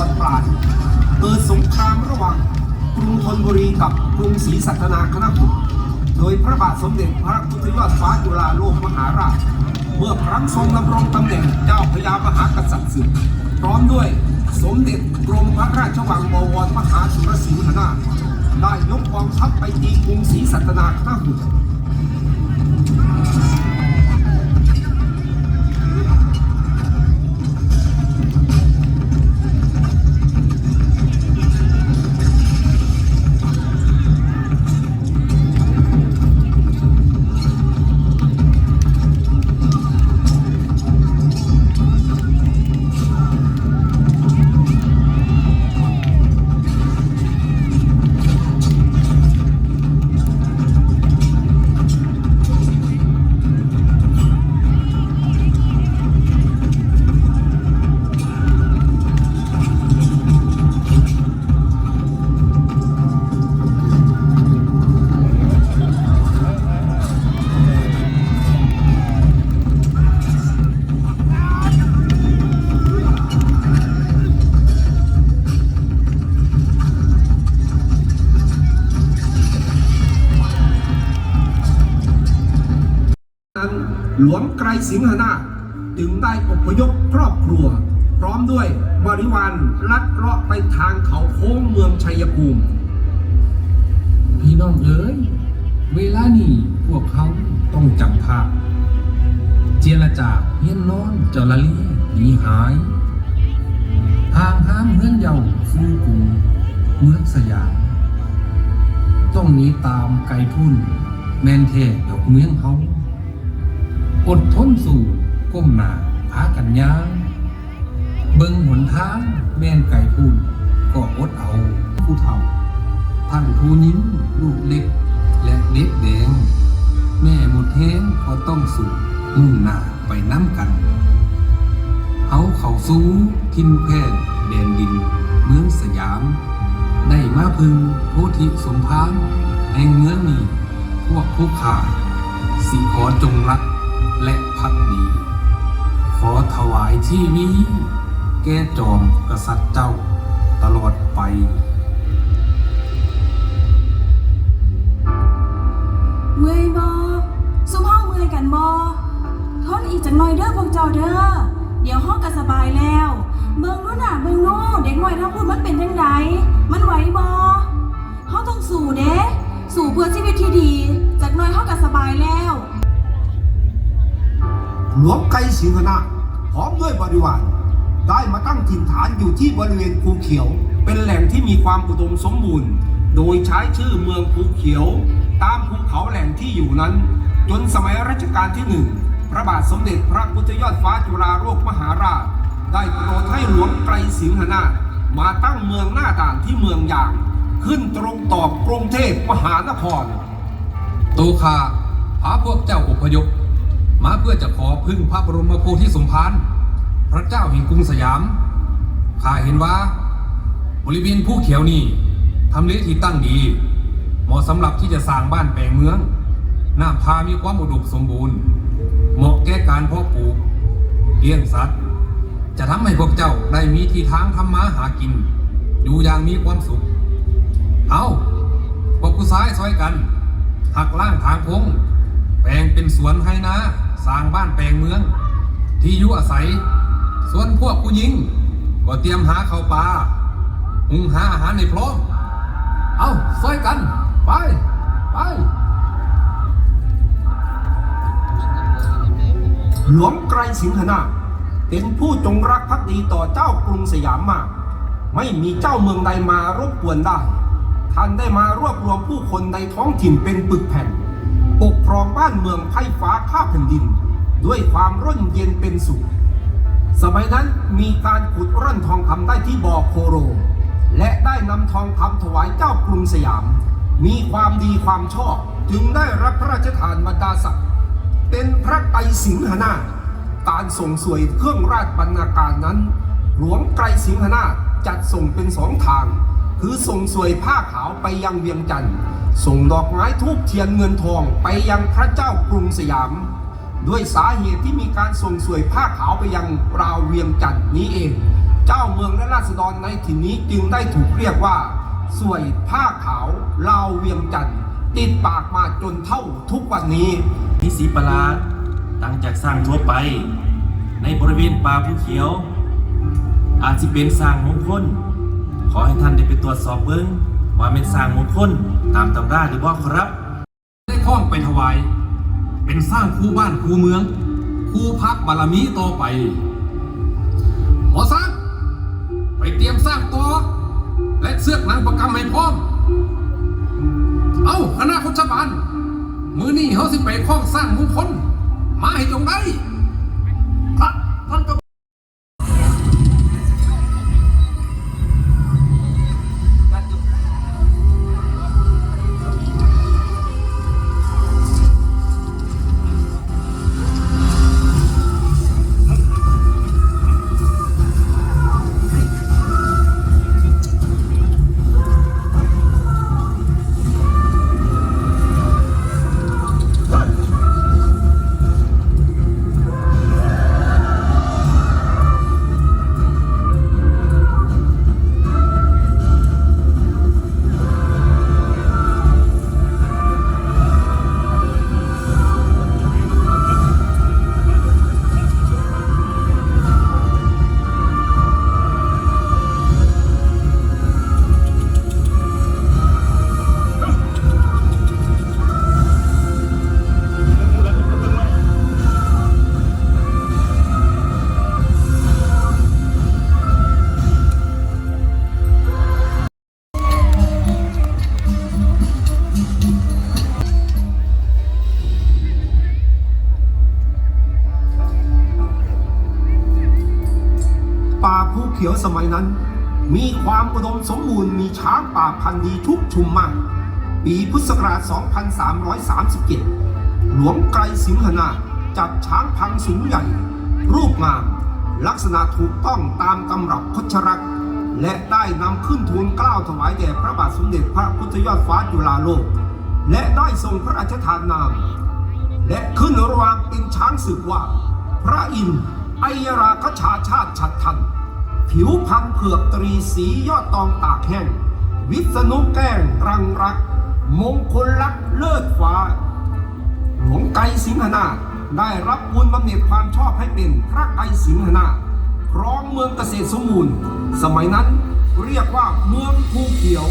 อนปลายเกิดสงครามระหว่างกรุงธนบุรีกับกรุงศรีสัตนาคณะกุฎโดยพระบาทสมเด็จพระพุทธยอดฟ้าจุฬาโลกมหาราช เมื่อครั้งทรงดำรงตำแหน่งเจ้าพระยามหากษัตริย์ศึกพร้อมด้วยสมเด็จกรมพระราชวังบวรมหาสุรสิงหนาได้ยกกองทัพไปตีกรุงศรีสัตนาคณะกุฎนั้ หลวงไกรสิงหนาถจึงได้อพยพครอบครัว พร้อมด้วยบริวารลัดเลาะไปทางเขาโค้งเมืองชัยภูมิ พี่น้องเอ๋ยเวลานี้พวกเขาต้องจำภาพ เจรจาเฮียนนอนเจาละลีหนีหาย ทางห้ามเฮือนเยาสู่กรุงเมืองสยามต้องหนีตามไกลพุ่น แมนเทดอกเมืองเฮา อดทนสู่ก้มหน้าพากันย่างเบิ่งหนทางแม่นไก่พุ่นก็อดเอาผู้เฒ่า ทั้งผู้หญิงลูกเล็ก และเด็กแดง แม่หมดแห้งก็ต้องสู่มุ่งหน้าไปน้ำกันเอาเขาสู่ทินแพทย์แดนดิน เมืองสยาม ได้มาพึงโพธิสมภารแห่งเมืองนี้พวกผู้ขาสิขอจงรัก และพักดี ขอถวายที่นี้แก่จอมกษัตริย์เจ้าตลอดไปเมื่อยบอสุมห้องเมื่อยกันบอทนอีกจังหน่อยเด้อพวกเจ้าเด้อ เดี๋ยวห้องก็สบายแล้ว เบิ่งนู้นน่ะเบิ่งนู้นเด็กหน่อยถ้าพูดมันเป็นจังไดมันไหวบอเฮาต้องสู่เด้ สู่เพื่อชีวิตที่ดี จากน่อยเฮาก็สบายแล้ว หลวงไกรสิงหนาพร้อมด้วยบริวารได้มาตั้งถิ่นฐานอยู่ที่บริเวณภูเขียว เป็นแหล่งที่มีความอุดมสมบูรณ์ โดยใช้ชื่อเมืองภูเขียว ตามภูเขาแหล่งที่อยู่นั้น จนสมัยรัชกาลที่หนึ่งพระบาทสมเด็จพระพุทธยอดฟ้าจุฬาโลกมหาราช ได้โปรดให้หลวงไกรสิงหนามาตั้งเมืองหน้าด่านที่เมืองยาง ขึ้นตรงต่อกรุงเทพมหานครตูคาพาพวกเจ้าอพยพ มาเพื่อจะขอพึ่งพระบรมโพธิสมภารพระเจ้าแห่งกรุงสยามข้าเห็นว่า บริเวณภูเขียวนี่ทำเลที่ตั้งดี เหมาะสำหรับที่จะสร้างบ้านแปลงเมืองน้ำพามีความอุดมสมบูรณ์ เหมาะแก่การเพาะปลูกเลี้ยงสัตว์ จะทำให้พวกเจ้าได้มีที่ทางทำมาหากิน อยู่อย่างมีความสุข เอาพวกผู้ซ้ายซอยกัน หักล่างทางพงแปลงเป็นสวนให้นา สร้างบ้านแปลงเมือง ที่อยู่อาศัย ส่วนพวกผู้หญิง ก็เตรียมหาข้าวปลาหุงหาอาหารในพร้อม เอาซอยกัน ไป ไป หลวงไกรสิงหนาเป็นผู้จงรักภักดีต่อเจ้ากรุงสยามมาก ไม่มีเจ้าเมืองใดมารบกวนได้ ท่านได้มารวบรวมผู้คนในท้องถิ่นเป็นปึกแผ่น ปกครองบ้านเมืองไพ่ฟ้าข้าแผ่นดิน ด้วยความร่มเย็นเป็นสุข สมัยนั้นมีการขุดร่อนทองคำได้ที่บ่อโคโร และได้นำทองคำถวายเจ้ากรุงสยาม มีความดีความชอบ จึงได้รับพระราชทานบรรดาศักดิ์เป็นพระไตรสิงหนาถการส่งสวยเครื่องราชบรรณาการนั้น หลวงไกรสิงหนาถจัดส่งเป็นสองทาง คือส่งสวยผ้าขาวไปยังเวียงจันทร์ส่งดอกไม้ทูบเทียนเงินทองไปยังพระเจ้ากรุงสยาม ด้วยสาเหตุที่มีการส่งสวยผ้าขาวไปยังราวเวียงจันทร์นี้เอง เจ้าเมืองและราษฎรในถิ่นนี้จึงได้ถูกเรียกว่า สวยผ้าขาวลาวเวียงจันทร์ติดปากมาจนเท่าทุกวันนี้มีสีประลาตั้งจากสร้างทั่วไป ในบริเวณป่าภูเขียว อาจจะเป็นสร้างมงคล ขอให้ท่านได้ไปตรวจสอบเบิ้งว่าเป็นสร้างมงคลตามตำราหรือบ่ครับ ได้ข้องไปถวาย เป็นสร้างคู่บ้านคู่เมือง คู่พักบารมีต่อไป หมอสร้าง ไปเตรียมสร้างต่อ และเสื้อกหนังประกำให้พร้อม เอาคณะคนชบาลมือนี่เขาสิไปข้องสร้างมงคลมาให้จงได้ ความอุดมสมบูรณ์มีช้างป่าพันธุ์ดีชุกชุมมาก ปีพุทธศักราช 2337 หลวงไกรสิงหนาจับช้างพังสูงใหญ่ รูปงาม ลักษณะถูกต้องตามตำรับพชรักและได้นำขึ้นทูลเกล้าถวายแด่พระบาทสมเด็จพระพุทธยอดฟ้าจุฬาโลก และได้ทรงพระราชทานนาม และขึ้นระวางเป็นช้างศึกว่า พระอินทร์ไอยราคชาชาติฉัดทัน ผิวพันเผือกตรีสียอดตองตากแห้ง วิษณุแก้งรังรัก มงคลลักษ์เลิศฟ้า หลวงไกสิงหนาได้รับบุญบำเหน็จความชอบให้เป็นพระไกสิงหนาครองเมืองเกษตรสมบูรณ์ สมัยนั้นเรียกว่าเมืองภูเขียว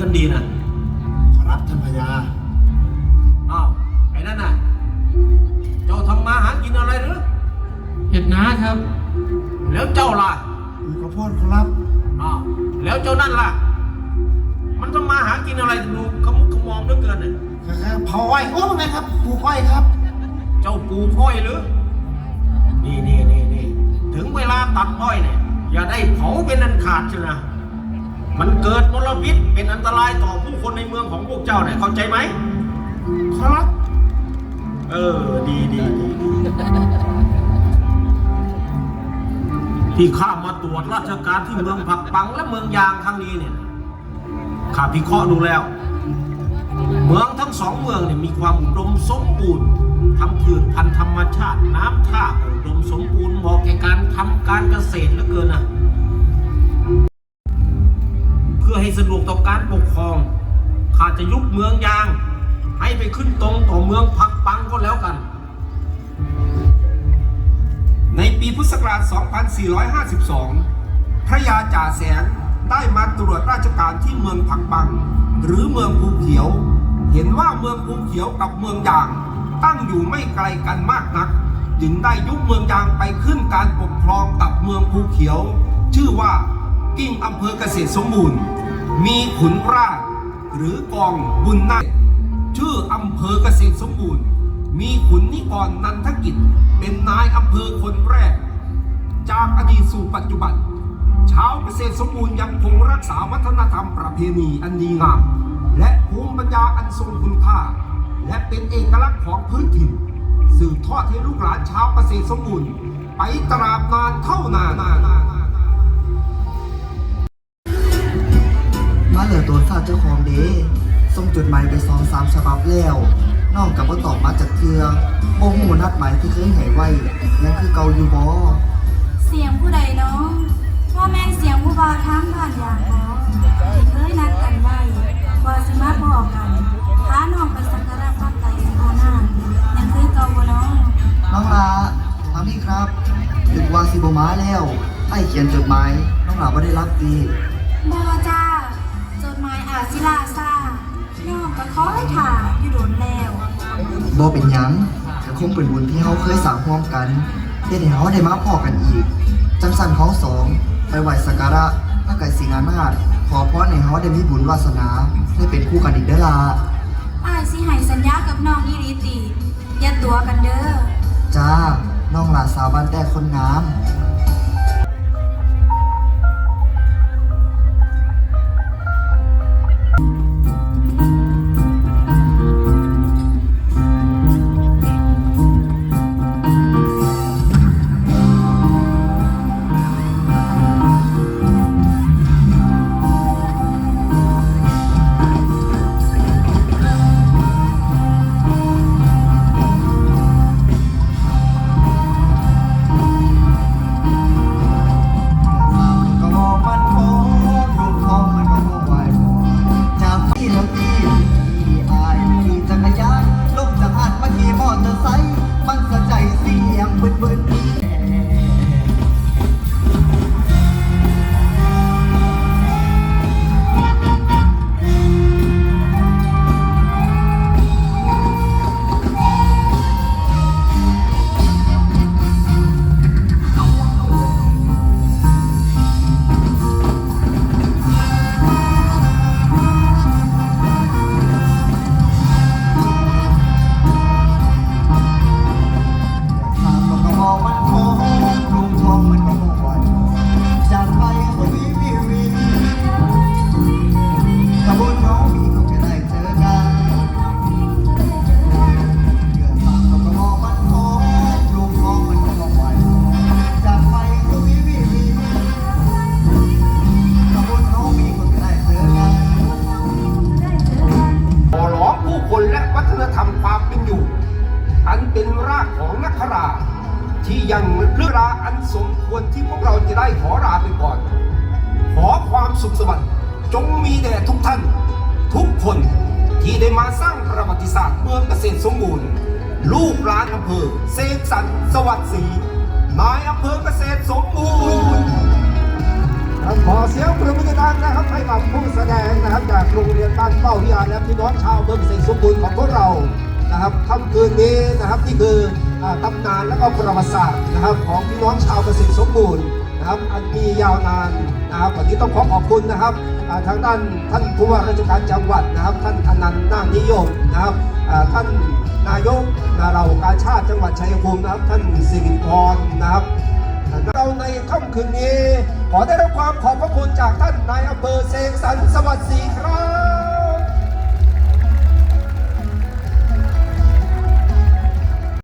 ำมาหากินกันดีนะครับท่านพญาอ้าวไอ้นั่นน่ะ เจ้าทำมาหากินอะไรหรือเห็ดนาครับ แล้วเจ้าล่ะปลูกข้าวโพดครับอ้าวแล้วเจ้านั่นล่ะ มันทำมาหากินอะไรดูขมุกขมอมเหลือเกินน่ะครับเผาอ้อยโอ้ไงครับปลูกอ้อยครับ เจ้าปลูกอ้อยหรือคนี่นี่นี่นี่ถึงเวลาตัดอ้อยเนี่ยอย่าได้เผาเป็นอันขาดเชียวนะ มันเกิดมลพิษเป็นอันตรายต่อผู้คนในเมืองของพวกเจ้าเนี่ยเข้าใจไหมครับ เออดีดีดีดีที่ข้ามาตรวจราชการที่เมืองผักปังและเมืองยางครั้งนี้เนี่ยข้าพิเคราะห์ดูแล้ว เมืองทั้งสองเมืองเนี่ยมีความอุดมสมบูรณ์ทั้งพืชพันธุ์ธรรมชาติ น้ำท่าก็อุดมสมบูรณ์เหมาะแก่การทำการเกษตรเหลือเกินนะ ให้สะดวกต่อการปกครอง ข้าจะยุบเมืองยาง ให้ไปขึ้นตรงต่อเมืองพักปังก็แล้วกัน ในปีพุทธศักราช 2452 พระยาจ่าแสงได้มาตรวจราชการที่เมืองผักบัง หรือเมืองภูเขียว เห็นว่าเมืองภูเขียวกับเมืองยาง ตั้งอยู่ไม่ไกลกันมากนัก จึงได้ยุบเมืองยางไปขึ้นการปกครองกับเมืองภูเขียว ชื่อว่ากิ้งอำเภอเกษตรสมบูรณ์ มีขุนราชหรือกองบุญนาคชื่ออำเภอเกษตรสมบูรณ์ มีขุนนิกรนันทกิจ เป็นนายอำเภอคนแรก จากอดีตสู่ปัจจุบัน ชาวเกษตรสมบูรณ์ยังคงรักษาวัฒนธรรมประเพณีอันดีงาม และภูมิปัญญาอันทรงคุณค่า และเป็นเอกลักษณ์ของพื้นถิ่น สืบทอดให้ลูกหลานชาวเกษตรสมบูรณ์ ไปตราบนานเท่านานนานาน มาเหลือตัวทราบเจ้าของเด้ส่งจดหมายไปสองสามฉบับแล้วน้องกับว่าตอบมาจากเทือโมหูนัดหมายที่เคยใหายไว้ยังคือเกาอยู่บ่เสียงผู้ใดเนาะว่าแม่นเสียงผู้บ่าวทางบ้านอย่างบ่ที่เคยนัดกันไว้ว่าสิมาพอกันพาน้องไปสักการะพระไตรสิโกนาถยังคือเก่าบ่เนาะน้องลาทางนี้ครับถึงวาสิบมาแล้วไอ้เขียนจดหมายน้องลาไม่ได้รับดีบอจ้าจ ดหมายอาศิลาซาน้องก็คอยถ่าอยู่โดนแล้วบ่เป็นหยังแต่คงเป็นบุญที่เฮาเคยสร้างร่วมกันเฮ็ดให้เฮาได้มาพอกันอีก จังสั่นเฮาสอง ไปไหว้สักการะพระไก่สิงหานาถขอพรให้เฮาได้มีบุญวาสนาได้เป็นคู่กันอีกเด้อล่ะอายสิให้สัญญากับน้องอีหลีติอย่าตัวกันเด้อจ้าน้องหลาสาวบ้านแต่คนงาม อันสมควรที่พวกเราจะได้ขอลาไปก่อน ขอความสุขสวัสดิ์จงมีแด่ทุกท่าน ทุกคนที่ได้มาสร้างประวัติศาสตร์เมืองเกษตรสมบูรณ์ ลูกหลานอำเภอเสกสรรสวัสดิ์ศรีนายอำเภอเกษตรสมบูรณ์ครับขอเสียงปรบมือดังนะครับให้กับผู้แสดงนะครับจากโรงเรียนบ้านเป้าวิทยาและพี่น้องชาวเมืองเสกสมบูรณ์ของพวกเรา นะครับค่ำคืนนี้นะครับนี่คือตำนานและก็ประวัติศาสตร์นะครับ ของพี่น้องชาวเกษตรสมบูรณ์นะครับอันมียาวนานนะครับวันนี้ต้องขอขอบคุณนะครับทางด้านท่านผู้ว่าราชการจังหวัดนะครับ ท่านอนันต์นาคนิยมนะครับท่านนายกนาเรากาชาติจังหวัดชัยภูมินะครับ ท่านสิริพรนะครับเราในค่ำคืนนี้ ขอได้รับความขอบพระคุณจากท่านนายอำเภอเสกสรรสวัสดิ์ศรีค